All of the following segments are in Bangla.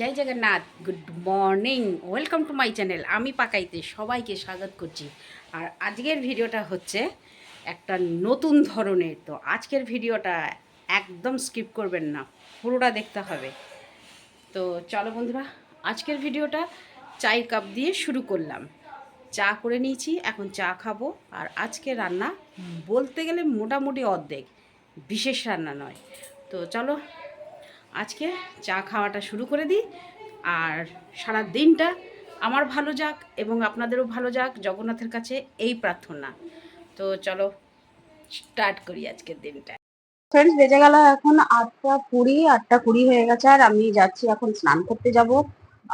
Joy Jagannath, good morning, welcome to my channel, আমি পাকাইতে সবাইকে স্বাগত করছি। আর আজকের ভিডিওটা হচ্ছে একটা নতুন ধরনের, তো আজকের ভিডিওটা একদম স্কিপ করবেন না, পুরোটা দেখতে হবে। তো চলো বন্ধুরা, আজকের ভিডিওটা চায়ের কাপ দিয়ে শুরু করলাম। চা করে নিয়েছি, এখন চা খাব, আর আজকে রান্না বলতে গেলে মোটামুটি অর্ধেক, বিশেষ রান্না নয়। তো চলো আজকে চা খাওয়াটা শুরু করে দিই। আর সারা দিনটা আমার ভালো যাক এবং আপনাদেরও ভালো যাক, জগন্নাথের কাছে এই প্রার্থনা। তো চলো, স্টার্ট করি আজকের দিনটা। ফ্রেন্ডস বেজে গেল এখন আটটা কুড়ি আটটা কুড়ি হয়ে গেছে আর আমি যাচ্ছি এখন স্নান করতে যাব।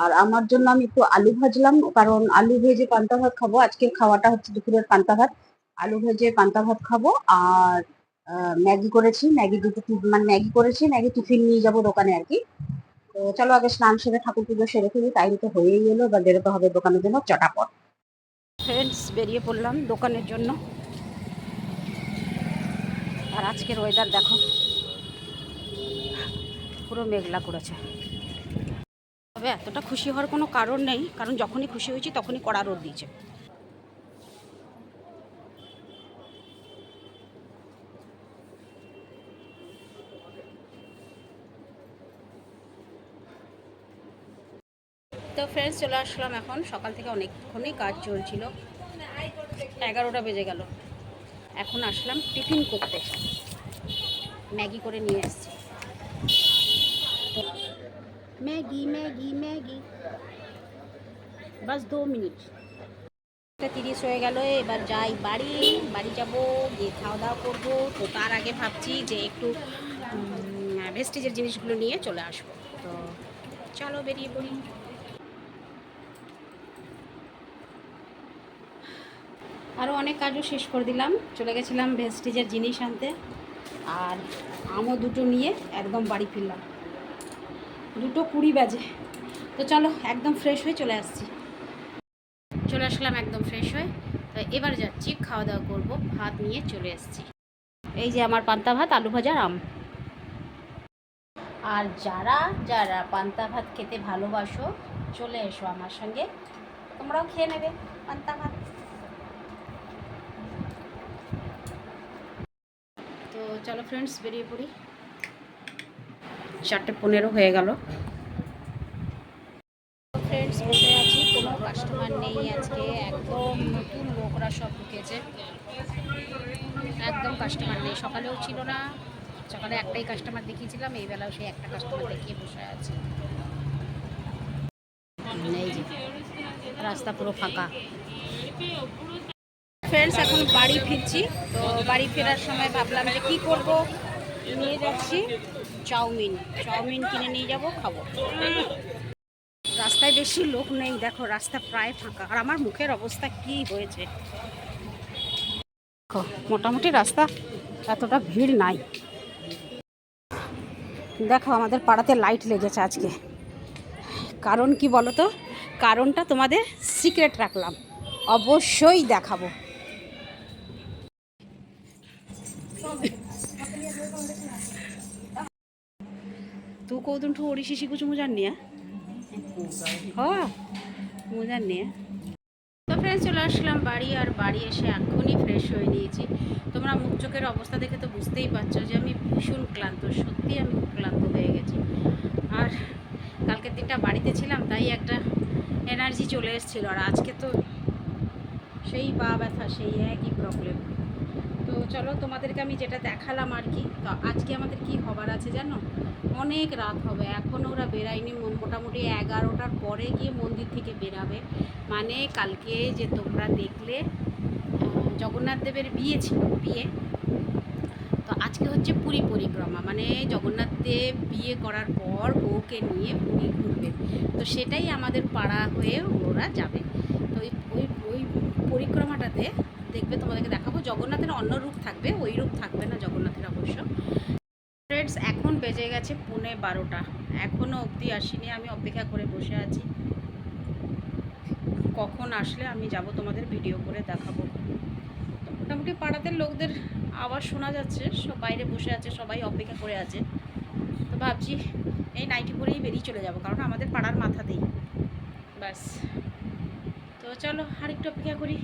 আর আমার জন্য আমি একটু আলু ভাজলাম, কারণ আলু ভেজে পান্তা ভাত খাব। আজকের খাওয়াটা হচ্ছে দুপুরের পান্তা ভাত। আলু ভেজে পান্তা ভাত খাব আর ম্যাগি করেছি, ম্যাগি দুটো মানে ম্যাগি করেছি, ম্যাগি টিফিন নিয়ে যাব দোকানে আর কি। তো চলো আগে স্নান সেরে ঠাকুর পুজো সেরে ফেলি, তাই তো হয়েই গেলো এবার বেরোতে হবে দোকানের জন্য চটাপট। ফ্রেন্ডস বেরিয়ে পড়লাম দোকানের জন্য। আর আজকের ওয়েদার দেখো। পুরো মেঘলা করেছে। তবে এতটা খুশি হওয়ার কোনো কারণ নেই, কারণ যখনই খুশি হয়েছি তখনই কড়া রোদ দিয়েছে। তো ফ্রেন্ডস চলে আসলাম এখন। সকাল থেকে অনেকক্ষণই কাজ চলছিল। এগারোটা বেজে গেল। এখন আসলাম টিফিন করতে। ম্যাগি করে নিয়ে এসছি। Maggi Maggi Maggi. বাস দু মিনিট। তিরিশ হয়ে গেল, এবার যাই বাড়ি। বাড়ি যাব, গিয়ে খাওয়া দাওয়া করব। তো তার আগে ভাবছি যে একটু ভেস্টিজের জিনিসগুলো নিয়ে চলে আসব। তো চলো বেরিয়ে পড়ি। আরও অনেক কাজও শেষ করে দিলাম। চলে গেছিলাম ভেস্টিজের জিনিস আনতে। আর আমও দুটো নিয়ে একদম বাড়ি ফিরলাম। দুটো কুড়ি বাজে। তো চলো, একদম ফ্রেশ হয়ে চলে আসছি। চলে আসলাম একদম ফ্রেশ হয়ে। তো এবার যাচ্ছি খাওয়া দাওয়া করব, ভাত নিয়ে চলে এসেছি। এই যে আমার পান্তা ভাত, আলু ভাজার আম। আর যারা যারা পান্তা ভাত খেতে ভালোবাসো, চলে এসো আমার সঙ্গে। তোমরাও খেয়ে নেবে পান্তা ভাত তো চলো ফ্রেন্ডস বেরিয়ে পড়ি। চারটে পনেরো হয়ে গেল। ফ্রেন্ডস বসে আছি, কোনো কাস্টমার নেই আজকে, একদম নতুন সব ঢুকেছে। একদম কাস্টমার নেই, সকালেও ছিল না। সকালে একটাই কাস্টমার দেখিয়েছিলাম সেই একটা বসে আছে। রাস্তা পুরো ফাঁকা। ফ্রেন্ডস এখন বাড়ি ফিরছি। তো বাড়ি ফেরার সময় ভাবলাম যে কী করব? নিয়ে যাচ্ছি চাউমিন। চাউমিন কিনে নিয়ে যাব খাব। রাস্তায় বেশি লোক নেই দেখো রাস্তা প্রায় ফাঁকা। আর আমার মুখের অবস্থা কি হয়েছে? দেখো, মোটামুটি রাস্তা এতটা ভিড় নাই। দেখো আমাদের পাড়াতে লাইট লেগেছে আজকে। কারণ কি বলো তো কারণটা তোমাদের সিক্রেট রাখলাম। অবশ্যই দেখাবো। ঠু ওড়িশি শিখুছু মু জানি হ্যাঁ, মু জানি তো ফ্রেন্ডস চলে আসলাম বাড়ি আর বাড়ি এসে এখনই ফ্রেশ হয়ে নিয়েছি। তোমরা মুখ চোখের অবস্থা দেখে তো বুঝতেই পারছ যে আমি ভীষণ ক্লান্ত সত্যি আমি খুব ক্লান্ত হয়ে গেছি। আর কালকের দিনটা বাড়িতে ছিলাম, তাই একটা এনার্জি চলে এসেছিল। আর আজকে তো সেই পা ব্যথা, সেই একই প্রবলেম তো চলো তোমাদেরকে আমি যেটা দেখালাম আর কি, তো আজকে আমাদের কি হবার আছে জানো? অনেক রাত হবে, এখন ওরা বেরায়নি মোটামুটি এগারোটার পরে গিয়ে মন্দির থেকে বেরাবে। মানে কালকে যে তোমরা দেখলে জগন্নাথ দেবের বিয়ে ছিল, বিয়ে। তো আজকে হচ্ছে পুরী পরিক্রমা মানে জগন্নাথ দেব বিয়ে করার পর বউকে নিয়ে পুরী ঘুরবে। তো সেটাই আমাদের পাড়া হয়ে ওরা যাবে। তো ওই ওই পরিক্রমাটাতে দেখবে, তোমাদেরকে দেখাবো। জগন্নাথের অন্য রূপ থাকবে, ওই রূপ থাকবে না জগন্নাথের অবশ্য। ফ্রেন্ডস এখন বেজে গেছে পুনে বারোটা। এখনও অবধি আসিনি আমি, অপেক্ষা করে বসে আছি। কখন আসলে আমি যাব তোমাদের ভিডিও করে দেখাবো। তো মোটামুটি পাড়াতে লোকদের আওয়াজ শোনা যাচ্ছে, সব বাইরে বসে আছে, সবাই অপেক্ষা করে আছে। তো ভাবছি এই নাইটি পরেই বেরিয়ে চলে যাব, কারণ আমাদের পাড়ার মাথাতেই। ব্যাস। তো চলো আর একটু অপেক্ষা করি।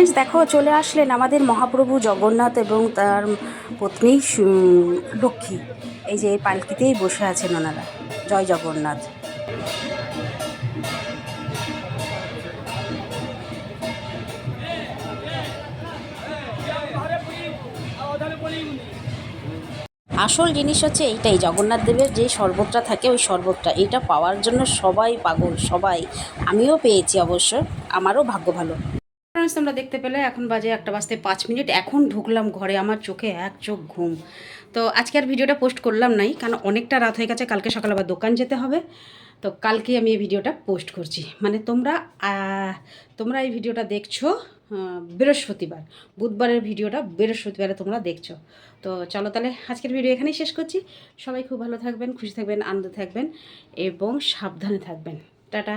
ফ্রেন্ডস দেখো, চলে আসলেন আমাদের মহাপ্রভু জগন্নাথ এবং তার পত্নী লক্ষ্মী। এই যে পালকিতেই বসে আছেন ওনারা। জয় জগন্নাথ। আসল জিনিস হচ্ছে এইটাই, জগন্নাথ দেবের যে শরবতটা থাকে, ওই শরবতটা। এটা পাওয়ার জন্য সবাই পাগল, সবাই। আমিও পেয়েছি অবশ্য, আমারও ভাগ্য ভালো। ফ্রেন্ডস তোমরা দেখতে পেলে, এখন বাজে একটা বাজতে পাঁচ মিনিট। এখন ঢুকলাম ঘরে, আমার চোখে এক চোখ ঘুম। তো আজকে আর ভিডিওটা পোস্ট করলাম নাই, কারণ অনেকটা রাত হয়ে গেছে, কালকে সকালে আবার দোকান যেতে হবে। তো কালকে আমি এই ভিডিওটা পোস্ট করছি। মানে তোমরা তোমরা এই ভিডিওটা দেখছ বৃহস্পতিবার। বুধবারের ভিডিওটা বৃহস্পতিবারে তোমরা দেখছ। তো চলো তাহলে আজকের ভিডিও এখানেই শেষ করছি। সবাই খুব ভালো থাকবেন, খুশি থাকবেন, আনন্দ থাকবেন এবং সাবধানে থাকবেন। টাটা।